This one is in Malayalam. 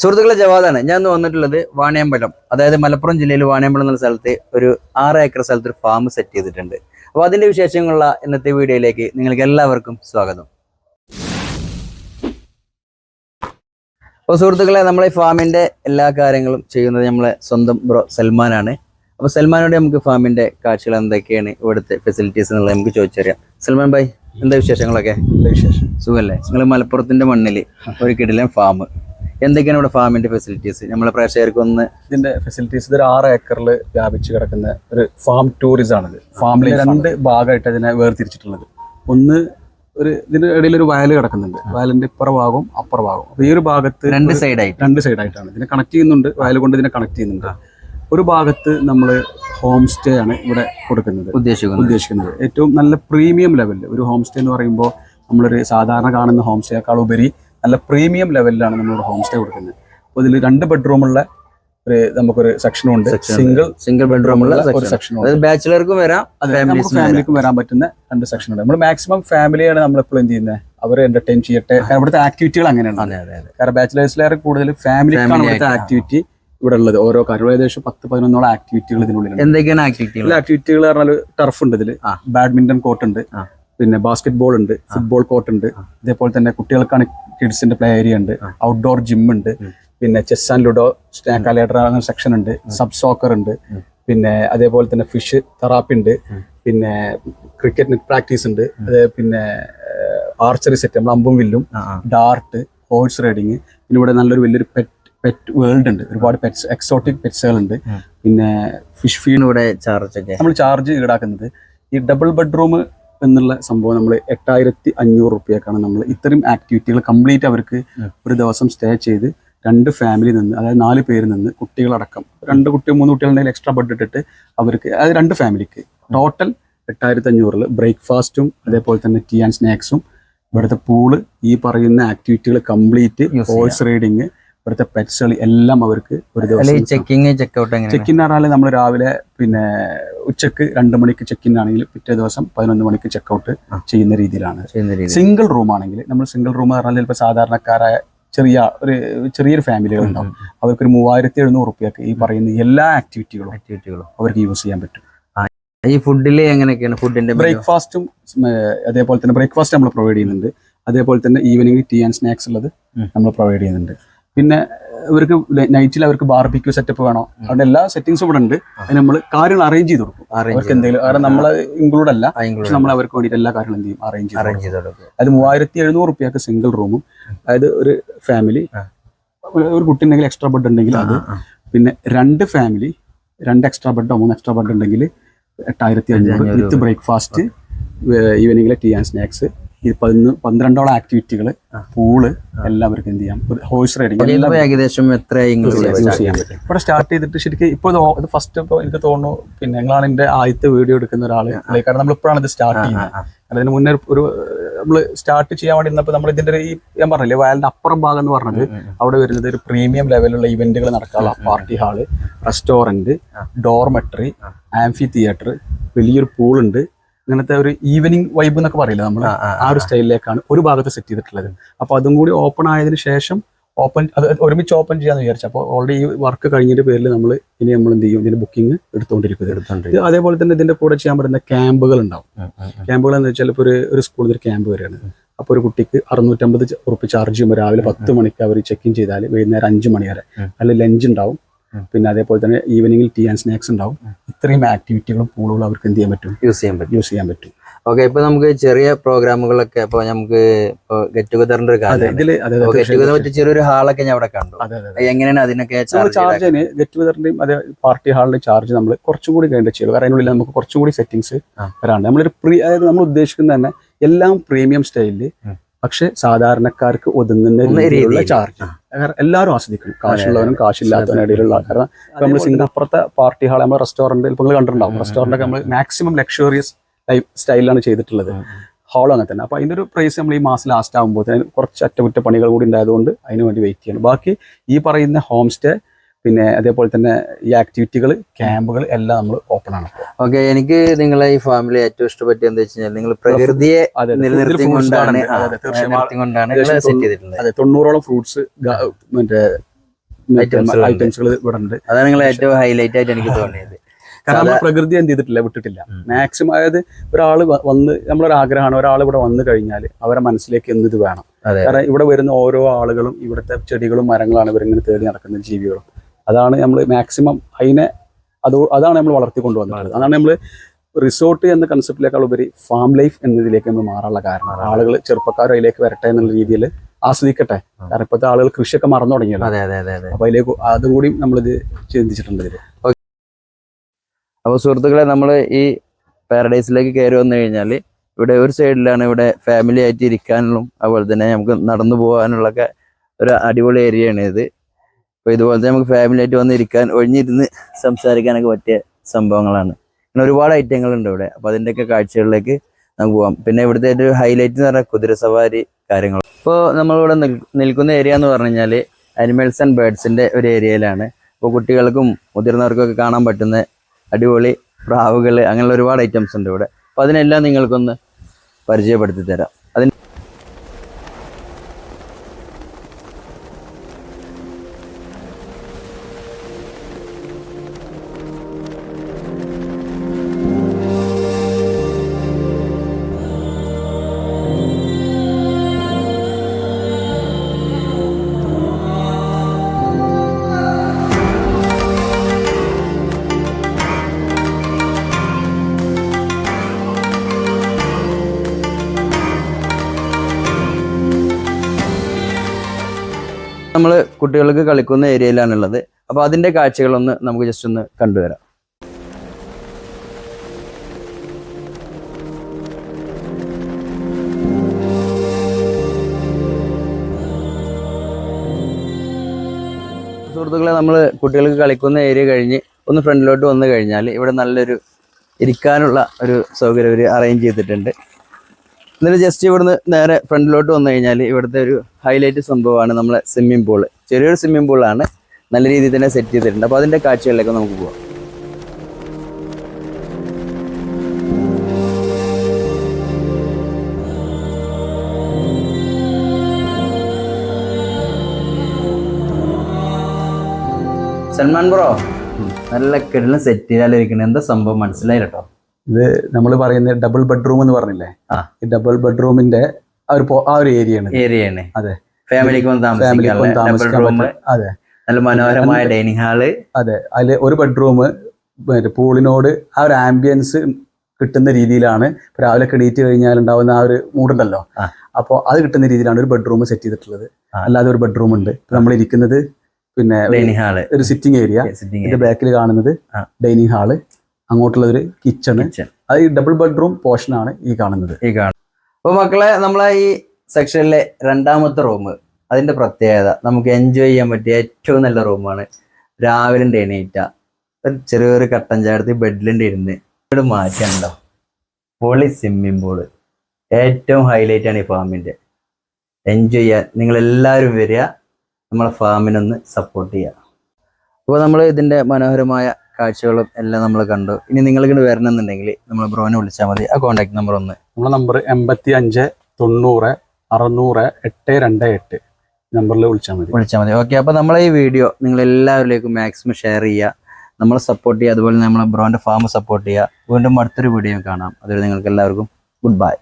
സുഹൃത്തുക്കളെ ജവാദാണ്. ഞാൻ ഇന്ന് വന്നിട്ടുള്ളത് വാണിയമ്പലം. അതായത് മലപ്പുറം ജില്ലയിൽ വാണിയമ്പലം എന്ന സ്ഥലത്ത് ഒരു ആറ് ഏക്കർ സ്ഥലത്ത് ഒരു ഫാം സെറ്റ് ചെയ്തിട്ടുണ്ട്. അപ്പോൾ അതിന്റെ വിശേഷങ്ങളുള്ള ഇന്നത്തെ വീഡിയോയിലേക്ക് നിങ്ങൾക്ക് എല്ലാവർക്കും സ്വാഗതം. അപ്പോൾ സുഹൃത്തുക്കളെ നമ്മളെ ഈ ഫാമിന്റെ എല്ലാ കാര്യങ്ങളും ചെയ്യുന്നത് നമ്മളെ സ്വന്തം ബ്രോ സൽമാനാണ്. അപ്പോൾ സൽമാനോട് നമുക്ക് ഫാമിന്റെ കാഴ്ചകൾ എന്തൊക്കെയാണ് ഇവിടുത്തെ ഫെസിലിറ്റീസ് എന്നുള്ളത് നമുക്ക് ചോദിച്ചറിയാം. സൽമാൻ ഭായ് എന്താ വിശേഷങ്ങളൊക്കെ? വിശേഷം? സുഖല്ലേ? നിങ്ങൾ മലപ്പുറത്തിന്റെ മണ്ണിൽ ഒരു കിടിലം ഫാം എന്തൊക്കെയാണ് ഇവിടെ ഫാമിന്റെ ഫെസിലിറ്റീസ് നമ്മളെ പ്രേക്ഷകർക്ക് ഒന്ന് ഇതിന്റെ ഫെസിലിറ്റീസ് ഇതൊരു ആറ് ഏക്കറിൽ വ്യാപിച്ച് കിടക്കുന്ന ഒരു ഫാം ടൂറിസം ആണിത്. ഫാമിലെ രണ്ട് ഭാഗമായിട്ട് അതിനെ വേർതിരിച്ചിട്ടുള്ളത്. ഒന്ന് ഒരു ഇതിന്റെ ഇടയിൽ ഒരു വയൽ കിടക്കുന്നുണ്ട്. വയലിന്റെ ഇപ്പുറ ഭാഗവും അപ്പുറ ഭാഗവും അപ്പൊ ഈ ഒരു ഭാഗത്ത് രണ്ട് സൈഡായിട്ട് രണ്ട് സൈഡായിട്ടാണ് ഇതിനെ കണക്ട് ചെയ്യുന്നുണ്ട്. വയൽ കൊണ്ട് ഇതിനെ കണക്ട് ചെയ്യുന്നുണ്ട്. ഒരു ഭാഗത്ത് നമ്മൾ ഹോം സ്റ്റേ ആണ് ഇവിടെ കൊടുക്കുന്നത്. ഉദ്ദേശിക്കുന്നത്. ഉദ്ദേശിക്കുന്നത്. ഏറ്റവും നല്ല പ്രീമിയം ലെവലിൽ ഒരു ഹോം സ്റ്റേ എന്ന് പറയുമ്പോൾ നമ്മളൊരു സാധാരണ കാണുന്ന ഹോം സ്റ്റേക്കാൾ ഉപരി നല്ല പ്രീമിയം ലെവലിലാണ് നമ്മളിവിടെ ഹോം സ്റ്റേ കൊടുക്കുന്നത്. അപ്പോൾ ഇതിൽ രണ്ട് ബെഡ്റൂമുള്ള ഒരു നമുക്കൊരു സെക്ഷനും ഉണ്ട്. സിംഗിൾ സിംഗിൾ ബെഡ്റൂമുള്ള ഒരു സെക്ഷനും ബാച്ചിലർക്കും വരാം ഫാമിലിക്കും വരാൻ പറ്റുന്ന രണ്ട് സെക്ഷൻ ഉണ്ട്. നമ്മൾ മാക്സിമം ഫാമിലിയാണ് നമ്മൾ എപ്പോഴും എന്ത് ചെയ്യുന്നത് അവരെ എന്റർടൈൻ ചെയ്യട്ടെ. അവിടുത്തെ ഇവിടുത്തെ ആക്ടിവിറ്റികൾ അങ്ങനെയാണ് കാരണം ബാച്ചിലേഴ്സിലേറെ കൂടുതൽ ഫാമിലിക്കാണ് ഇവിടുത്തെ ആക്ടിവിറ്റി ഇവിടെ ഉള്ളത്. ഓരോ കാര്യം. ഏകദേശം പത്ത് പതിനൊന്നോളം ആക്ടിവിറ്റികൾ ഇതിനുള്ളിൽ എന്തൊക്കെയാണ് ആക്ടിവിറ്റികൾ ആക്ടിവിറ്റികൾ പറഞ്ഞാൽ ടർഫ് ഉണ്ട് ഇതിൽ ബാഡ്മിന്റൺ കോർട്ട് ഉണ്ട്. പിന്നെ ബാസ്കറ്റ് ബോൾ ഉണ്ട് ഫുട്ബോൾ കോർട്ട് ഉണ്ട്. ഇതേപോലെ തന്നെ കുട്ടികൾക്കാണ് കിഡ്സിന്റെ പ്ലേ ഏരിയ ഉണ്ട്. ഔട്ട്ഡോർ ജിം ഉണ്ട്. പിന്നെ chess and ludo snake ladder അങ്ങനെ സെക്ഷൻ ഉണ്ട്. സബ് സോക്കർ ഉണ്ട്. പിന്നെ അതേപോലെ തന്നെ ഫിഷ് തെറാപ്പി ഉണ്ട്. പിന്നെ ക്രിക്കറ്റ് നെറ്റ് പ്രാക്ടീസ് ഉണ്ട്. അത് പിന്നെ ആർച്ചറി സെറ്റ് നമ്മൾ അമ്പും വില്ലും. ഡാർട്ട് ഹോഴ്സ് റൈഡിങ് പിന്നെ ഇവിടെ നല്ലൊരു വലിയൊരു പെറ്റ് പെറ്റ് വേൾഡ് ഉണ്ട്. ഒരുപാട് പെറ്റ്സ് എക്സോട്ടിക് പെറ്റ്സുകൾ ഉണ്ട് പിന്നെ ഫിഷ് ഫീഡ് ഇവിടെ ചാർജ് നമ്മൾ ചാർജ് ഈടാക്കുന്നത്. ഈ ഡബിൾ ബെഡ്റൂം എന്നുള്ള സംഭവം നമ്മൾ എട്ടായിരത്തി അഞ്ഞൂറ് റുപ്യക്കാണ് നമ്മൾ ഇത്രയും ആക്ടിവിറ്റികൾ കംപ്ലീറ്റ് അവർക്ക് ഒരു ദിവസം സ്റ്റേ ചെയ്ത് രണ്ട് ഫാമിലി നിന്ന് അതായത് നാല് പേര് നിന്ന് കുട്ടികളടക്കം. രണ്ട് കുട്ടി മൂന്ന് കുട്ടികളുണ്ടെങ്കിൽ എക്സ്ട്രാ ബെഡ് ഇട്ടിട്ട് അവർക്ക് അതായത് രണ്ട് ഫാമിലിക്ക് ടോട്ടൽ എട്ടായിരത്തി അഞ്ഞൂറിൽ ബ്രേക്ക്ഫാസ്റ്റും അതേപോലെ തന്നെ ടീ ആൻഡ് സ്നാക്സും ഇവിടുത്തെ പൂൾ ഈ പറയുന്ന ആക്ടിവിറ്റികൾ കംപ്ലീറ്റ്. ഹോഴ്സ് റൈഡിങ് ഇവിടുത്തെ പെറ്റ്സുകൾ എല്ലാം അവർക്ക് ഒരു ദിവസം ചെക്കിങ് ചെക്കൗട്ട് ചെക്ക് ഇൻ പറഞ്ഞാൽ നമ്മൾ രാവിലെ പിന്നെ ഉച്ചയ്ക്ക് രണ്ട് മണിക്ക് ചെക്ക് ഇൻ ആണെങ്കിൽ പിറ്റേ ദിവസം പതിനൊന്ന് മണിക്ക് ചെക്ക് ഔട്ട് ചെയ്യുന്ന രീതിയിലാണ്. സിംഗിൾ റൂം ആണെങ്കിൽ നമ്മൾ സിംഗിൾ റൂം പറഞ്ഞാൽ ചിലപ്പോൾ സാധാരണക്കാരായ ചെറിയ ഒരു ചെറിയൊരു ഫാമിലികൾ ഉണ്ടാവും. അവർക്ക് ഒരു മൂവായിരത്തി എഴുന്നൂറ് റുപ്യക്ക് ഈ പറയുന്ന എല്ലാ ആക്ടിവിറ്റികളും ആക്ടിവിറ്റികളും അവർക്ക് യൂസ് ചെയ്യാൻ പറ്റും. ഈ ഫുഡിൽ എങ്ങനെയൊക്കെയാണ് ഫുഡിന്റെ ബ്രേക്ക്ഫാസ്റ്റും അതേപോലെ തന്നെ ബ്രേക്ക്ഫാസ്റ്റ് നമ്മൾ പ്രൊവൈഡ് ചെയ്യുന്നുണ്ട്. അതേപോലെ തന്നെ ഈവനിങ് ടീ ആൻഡ് സ്നാക്സ് ഉള്ളത് നമ്മൾ പ്രൊവൈഡ് ചെയ്യുന്നുണ്ട്. പിന്നെ ഇവർക്ക് നൈറ്റിൽ അവർക്ക് ബാർബിക്യൂ സെറ്റപ്പ് വേണോ? അവിടെ എല്ലാ സെറ്റിങ്സും ഇവിടെ ഉണ്ട്. അതിന് നമ്മൾ കാര്യങ്ങൾ അറേഞ്ച് ചെയ്ത് കൊടുക്കും. അവർക്ക് എന്തെങ്കിലും കാരണം നമ്മൾ ഇൻക്ലൂഡ് അല്ല. പക്ഷെ നമ്മൾ അവർക്ക് വേണ്ടിയിട്ട് എല്ലാ കാര്യങ്ങളും എന്ത് ചെയ്യും? അറേഞ്ച് ചെയ്ത് അറേഞ്ച് കൊടുക്കും. ചെയ്ത് കൊടുക്കും. അത് മൂവായിരത്തി എഴുന്നൂറ് റുപ്യക്ക് സിംഗിൾ റൂമും അതായത് ഒരു ഫാമിലി ഒരു കുട്ടി ഉണ്ടെങ്കിൽ എക്സ്ട്രാ ബെഡ് ഉണ്ടെങ്കിൽ അത്. പിന്നെ രണ്ട് ഫാമിലി രണ്ട് എക്സ്ട്രാ ബെഡോ മൂന്ന് എക്സ്ട്രാ ബെഡ് ഉണ്ടെങ്കിൽ എട്ടായിരത്തി അഞ്ഞൂറ് വിത്ത് ബ്രേക്ക്ഫാസ്റ്റ് ഈവനിങ്ങിലെ ടീ ആൻഡ് സ്നാക്സ് ഈ പതിനൊന്ന് പന്ത്രണ്ടോളം ആക്ടിവിറ്റികൾ പൂൾ എല്ലാവർക്കും എന്ത് ചെയ്യാം? ഹോഴ്സ് റൈഡിങ് ഏകദേശം എത്ര യൂസ് ചെയ്യാൻ പറ്റും. ഇവിടെ സ്റ്റാർട്ട് ചെയ്തിട്ട് ശരിക്കും ഇപ്പോൾ ഇത് ഫസ്റ്റ് ഇപ്പോൾ എനിക്ക് തോന്നുന്നു പിന്നെ ഞങ്ങളാണ് എന്റെ ആദ്യത്തെ വീഡിയോ എടുക്കുന്ന ഒരാൾ. കാരണം നമ്മൾ ഇപ്പോഴാണ് ഇത് സ്റ്റാർട്ട് ചെയ്യുന്നത്. കാരണം അതിന് മുന്നേ ഒരു നമ്മൾ സ്റ്റാർട്ട് ചെയ്യാൻ വേണ്ടി ഇരുന്നപ്പോൾ നമ്മൾ ഇതിന്റെ ഒരു ഈ ഞാൻ പറഞ്ഞില്ലേ വയലിന്റെ അപ്പുറം ഭാഗം എന്ന് പറഞ്ഞത് അവിടെ വരുന്നത് ഒരു പ്രീമിയം ലെവലുള്ള ഇവന്റുകൾ നടക്കാനുള്ള party hall restaurant dormitory amphitheatre വലിയൊരു പൂൾ ഉണ്ട് ഇങ്ങനത്തെ ഒരു ഈവനിങ് വൈബ് എന്നൊക്കെ പറയില്ല നമ്മൾ ആ, ഒരു സ്റ്റൈലിലേക്കാണ് ഒരു ഭാഗത്ത് സെറ്റ് ചെയ്തിട്ടുള്ളത്. അപ്പൊ അതും കൂടി ഓപ്പൺ ആയതിനു ശേഷം ഓപ്പൺ അത് ഒരുമിച്ച് ഓപ്പൺ ചെയ്യാന്ന് വിചാരിച്ചു. അപ്പോൾ ഓൾറെഡി ഈ വർക്ക് കഴിഞ്ഞിട്ട് പേരിൽ നമ്മൾ ഇനി നമ്മൾ എന്ത് ചെയ്യും? ഇതിന്റെ ബുക്കിംഗ് എടുത്തുകൊണ്ടിരിക്കുന്നത് എടുത്തോണ്ടിരിക്കും അതേപോലെ തന്നെ ഇതിന്റെ കൂടെ ചെയ്യാൻ പറ്റുന്ന ക്യാമ്പുകൾ ഉണ്ടാവും. ക്യാമ്പുകൾ എന്ന് വെച്ചാൽ ഇപ്പോൾ ഒരു ഒരു സ്കൂളിൽ ഒരു ക്യാമ്പ് വരെയാണ്. അപ്പോൾ ഒരു കുട്ടിക്ക് അറുന്നൂറ്റമ്പത് ഉറുപ്പ് ചാർജ് ചെയ്യുമ്പോൾ രാവിലെ പത്ത് മണിക്ക് അവർ ചെക്ക് ഇൻ ചെയ്താൽ വൈകുന്നേരം അഞ്ച് മണി വരെ ഉം. ലഞ്ച് ഉണ്ടാവും. പിന്നെ അതേപോലെ തന്നെ ഈവനിങ്ങിൽ ടീ ആൻഡ് സ്നാക്സ് ഉണ്ടാവും. ഇത്രയും ആക്ടിവിറ്റികളും പൂളുകളും അവർക്ക് എന്ത് ചെയ്യാൻ പറ്റും? യൂസ് ചെയ്യാൻ പറ്റും. യൂസ് ചെയ്യാൻ പറ്റും. ഓക്കെ ഇപ്പൊ നമുക്ക് ചെറിയ പ്രോഗ്രാമുകളൊക്കെ ഇപ്പൊ നമുക്ക് ഗെറ്റ് ടുഗദറിന്റെ ഒരു കാര്യം ഗെറ്റ്. ടുഗദർ പറ്റി ചെറിയൊരു ഹാളൊക്കെ ഞാൻ അവിടെ കണ്ടു. എങ്ങനെയാണ് അതിനൊക്കെ ചാർജ് ഗെറ്റ് ടുഗദറിന്റെയും അതേ പാർട്ടി ഹാളിന്റെ ചാർജ് നമ്മൾ കുറച്ചും കൂടി കഴിഞ്ഞ ചെയ്യുള്ളൂ. കാരണം അതിനുള്ളിൽ നമുക്ക് കുറച്ചും കൂടി സെറ്റിംഗ്സ്. വരാണ്ട്. നമ്മളൊരു പ്രീ അതായത് നമ്മൾ ഉദ്ദേശിക്കുന്നത് തന്നെ എല്ലാം പ്രീമിയം സ്റ്റൈലിൽ ഉം. പക്ഷെ സാധാരണക്കാർക്ക് ഒതുങ്ങുന്ന രീതിയിലുള്ള. ചാർജ് കാരണം എല്ലാവരും ആസ്വദിക്കും. കാശുള്ളവനും കാശില്ലാത്തവനും ഇടയിലുള്ള കാരണം നമ്മൾ സിംഗിൾ അപ്പുറത്തെ പാർട്ടി ഹാൾ നമ്മൾ റെസ്റ്റോറന്റ് ഇപ്പൊ നിങ്ങൾ കണ്ടിട്ടുണ്ടാവും. റെസ്റ്റോറന്റ് ഒക്കെ നമ്മൾ മാക്സിമം ലക്ഷറിയസ് ടൈപ്പ് സ്റ്റൈലാണ് ചെയ്തിട്ടുള്ളത്. ഹാളും അങ്ങനെ തന്നെ. അപ്പൊ അതിന്റെ ഒരു പ്രൈസ് നമ്മൾ ഈ മാസം ലാസ്റ്റ് ആകുമ്പോൾ കുറച്ച് അറ്റകുറ്റ പണികൾ കൂടി ഉണ്ടായതുകൊണ്ട് അതിനുവേണ്ടി വെയിറ്റ് ചെയ്യണം. ബാക്കി ഈ പറയുന്ന ഹോം സ്റ്റേ പിന്നെ അതേപോലെ തന്നെ ഈ ആക്ടിവിറ്റികൾ ക്യാമ്പുകൾ എല്ലാം നമ്മൾ ഓപ്പൺ ആണ്. ഓക്കെ എനിക്ക് നിങ്ങളെ ഈ ഫാമിലി ഏറ്റവും ഇഷ്ടപ്പെട്ട എന്താ വെച്ച് കഴിഞ്ഞാൽ നിങ്ങൾ പ്രകൃതിയെ അതെ, അതെ. നിലനിർത്തി കൊണ്ടാണ് ഉണ്ട്. അതെ, അതെ, തീർച്ചയായും. നിലനിർത്തി കൊണ്ടാണ് ഏകദേശം സെറ്റ് ചെയ്തിട്ടുള്ളത് അതെ തൊണ്ണൂറോളം ഫ്രൂട്ട്സ് മറ്റേ. ഐറ്റംസുകൾ ഇവിടെ ഉണ്ട് അതാണ് നിങ്ങൾ ഏറ്റവും ഹൈലൈറ്റ് ആയിട്ട് എനിക്ക് തോന്നിയത് കാരണം നമ്മൾ പ്രകൃതി എന്ത് ചെയ്തിട്ടില്ല വിട്ടിട്ടില്ല. മാക്സിമം അതായത് ഒരാൾ വന്ന് നമ്മളൊരു ആഗ്രഹമാണ് ഒരാൾ ഇവിടെ വന്നു കഴിഞ്ഞാൽ അവരെ മനസ്സിലേക്ക് എന്ത് ഇത് വേണം കാരണം ഇവിടെ വരുന്ന ഓരോ ആളുകളും ഇവിടുത്തെ ചെടികളും മരങ്ങളാണ് ഇവരിങ്ങനെ തേടി നടക്കുന്ന ജീവികളും അതാണ് നമ്മൾ മാക്സിമം അതിനെ അത് അതാണ് നമ്മൾ വളർത്തിക്കൊണ്ടുവന്നത് അതാണ് നമ്മൾ റിസോർട്ട് എന്ന കൺസെപ്റ്റിലേക്കാൾ ഉപരി ഫാം ലൈഫ് എന്നതിലേക്ക് നമ്മൾ മാറാനുള്ള കാരണം. ആളുകൾ ചെറുപ്പക്കാരും അതിലേക്ക് വരട്ടെ എന്നുള്ള രീതിയിൽ ആസ്വദിക്കട്ടെ. കാരണം ഇപ്പോഴത്തെ ആളുകൾ കൃഷിയൊക്കെ മറന്നു തുടങ്ങിയല്ലോ. അതെ അതെ അതെ അതെ. അപ്പൊ അതിലേക്ക് അതും കൂടി നമ്മളിത് ചിന്തിച്ചിട്ടുണ്ട് ഇതിൽ. അപ്പോൾ സുഹൃത്തുക്കളെ നമ്മൾ ഈ പാരഡൈസിലേക്ക് കയറി വന്നു കഴിഞ്ഞാൽ ഇവിടെ ഒരു സൈഡിലാണ് ഇവിടെ ഫാമിലി ആയിട്ട് ഇരിക്കാനുള്ള അതുപോലെ തന്നെ നമുക്ക് നടന്നു പോകാനുള്ളൊക്കെ ഒരു അടിപൊളി ഏരിയയാണ് ഇത് അപ്പോൾ ഇതുപോലത്തെ നമുക്ക് ഫാമിലി ആയിട്ട് വന്നിരിക്കാൻ ഒഴിഞ്ഞിരുന്ന് സംസാരിക്കാനൊക്കെ പറ്റിയ സംഭവങ്ങളാണ്. പിന്നെ ഒരുപാട് ഐറ്റങ്ങൾ ഉണ്ട് ഇവിടെ. അപ്പോൾ അതിന്റെയൊക്കെ കാഴ്ചകളിലേക്ക് നമുക്ക് പോകാം പിന്നെ ഇവിടുത്തെ ഒരു ഹൈലൈറ്റ് എന്ന് പറഞ്ഞാൽ കുതിര സവാരി കാര്യങ്ങൾ ഇപ്പോൾ നമ്മളിവിടെ നിൽ- നിൽക്കുന്ന ഏരിയ എന്ന് പറഞ്ഞു കഴിഞ്ഞാൽ അനിമൽസ് ആൻഡ് ബേർഡ്സിന്റെ ഒരു ഏരിയയിലാണ് ഇപ്പോൾ കുട്ടികൾക്കും മുതിർന്നവർക്കൊക്കെ കാണാൻ പറ്റുന്ന അടിപൊളി പ്രാവുകൾ അങ്ങനെയുള്ള ഒരുപാട് ഐറ്റംസ് ഉണ്ട് ഇവിടെ. അപ്പോൾ അതിനെല്ലാം നിങ്ങൾക്കൊന്ന് പരിചയപ്പെടുത്തി തരാം. നമ്മൾ കുട്ടികൾക്ക് കളിക്കുന്ന ഏരിയയിലാണുള്ളത്. അപ്പോൾ അതിന്റെ കാഴ്ചകളൊന്ന് നമുക്ക് ജസ്റ്റ് ഒന്ന് കണ്ടുവരാം. സുഹൃത്തുക്കളെ നമ്മൾ കുട്ടികൾക്ക് കളിക്കുന്ന ഏരിയ കഴിഞ്ഞ് ഒന്ന് ഫ്രണ്ടിലോട്ട് വന്നു കഴിഞ്ഞാൽ ഇവിടെ നല്ലൊരു ഇരിക്കാനുള്ള ഒരു സൗകര്യം അവർ അറേഞ്ച് ചെയ്തിട്ടുണ്ട്. എന്നിട്ട് ജസ്റ്റ് ഇവിടുന്ന് നേരെ ഫ്രണ്ടിലോട്ട് വന്നു കഴിഞ്ഞാൽ ഇവിടുത്തെ ഒരു ഹൈലൈറ്റ് സംഭവമാണ് നമ്മളെ സ്വിമ്മിംഗ് പൂൾ ചെറിയൊരു സ്വിമ്മിംഗ് പൂളാണ് നല്ല രീതിയിൽ തന്നെ സെറ്റ് ചെയ്തിട്ടുണ്ട്. അപ്പോൾ അതിന്റെ കാഴ്ചകളിലേക്ക് നമുക്ക് പോവാം. സൽമാൻ ബ്രോ നല്ല കിടലും സെറ്റ് ചെയ്താലിരിക്കുന്നത് എന്താ സംഭവം? മനസ്സിലായില്ലോ കേട്ടോ ഇത് നമ്മൾ പറയുന്ന ഡബിൾ ബെഡ്റൂം എന്ന് പറഞ്ഞില്ലേ. ഈ ഡബിൾ ബെഡ്റൂമിന്റെ ആ ഒരു ആ ഒരു ഏരിയ ആണ് ഏരിയയാണ് അതെ. ഫാമിലിക്ക് വന്ന് ഫാമിലിക്ക് വന്ന് താമസിക്കാൻ അതെ. നല്ല മനോഹരമായ ഡൈനിങ് ഹാൾ അതെ. അതിൽ ഒരു ബെഡ്റൂം പൂളിനോട് ആ ഒരു ആംബിയൻസ് കിട്ടുന്ന രീതിയിലാണ് രാവിലെ എണീറ്റ് കഴിഞ്ഞാൽ ഉണ്ടാവുന്ന ആ ഒരു മൂടുണ്ടല്ലോ. അപ്പോൾ അത് കിട്ടുന്ന രീതിയിലാണ് ഒരു ബെഡ്റൂം സെറ്റ് ചെയ്തിട്ടുള്ളത്. അല്ലാതെ ഒരു ബെഡ്റൂം ഉണ്ട്. നമ്മൾ ഇരിക്കുന്നത് പിന്നെ ഒരു- ഡൈനിങ് ഹാൾ ഒരു സിറ്റിംഗ് ഏരിയ ഇതിന്റെ ബാക്കിൽ കാണുന്നത് ഡൈനിങ് ഹാൾ അങ്ങോട്ടുള്ളത് ഒരു കിച്ചണ് കിച്ചൺ അത് ഈ ഡബിൾ ബെഡ്റൂം പോർഷൻ ആണ് ഈ കാണുന്നത്. ഈ കാണുന്നത്. അപ്പോൾ മക്കളെ നമ്മളെ ഈ സെക്ഷനിലെ രണ്ടാമത്തെ റൂം അതിന്റെ പ്രത്യേകത നമുക്ക് എൻജോയ് ചെയ്യാൻ പറ്റിയ ഏറ്റവും നല്ല റൂമാണ് രാവിലെ എണീറ്റ. ചെറിയൊരു കട്ടൻ ചാടത്തി ബെഡിലുണ്ട് ഇരുന്ന് ഇവിടെ മാറ്റണ്ടോ പൊളി സ്വിമ്മിംഗ് പൂൾ ഏറ്റവും ഹൈലൈറ്റ് ആണ് ഈ ഫാമിന്റെ എൻജോയ് ചെയ്യാൻ നിങ്ങൾ എല്ലാവരും വരിക. നമ്മളെ ഫാമിനൊന്ന് സപ്പോർട്ട് ചെയ്യുക. അപ്പോൾ നമ്മൾ ഇതിന്റെ മനോഹരമായ കാഴ്ചകളും എല്ലാം നമ്മൾ കണ്ടു. ഇനി നിങ്ങൾ ഇങ്ങോട്ട് വരണമെന്നുണ്ടെങ്കിൽ നമ്മൾ ബ്രോനെ വിളിച്ചാൽ മതി. ആ കോൺടാക്ട് നമ്പർ ഒന്ന്. നമ്മുടെ നമ്പർ എൺപത്തി അഞ്ച് തൊണ്ണൂറ് അറുന്നൂറ് എട്ട് രണ്ട് എട്ട് നമ്പറിൽ വിളിച്ചാൽ മതി. വിളിച്ചാൽ മതി. ഓക്കെ അപ്പോൾ നമ്മളെ ഈ വീഡിയോ നിങ്ങൾ എല്ലാവരിലേക്കും മാക്സിമം ഷെയർ ചെയ്യുക. നമ്മൾ സപ്പോർട്ട് ചെയ്യുക. അതുപോലെ നമ്മളെ ബ്രോന്റെ ഫാം സപ്പോർട്ട് ചെയ്യുക. വീണ്ടും അടുത്തൊരു വീഡിയോ കാണാം. അതുവരെ നിങ്ങൾക്ക് എല്ലാവർക്കും ഗുഡ് ബൈ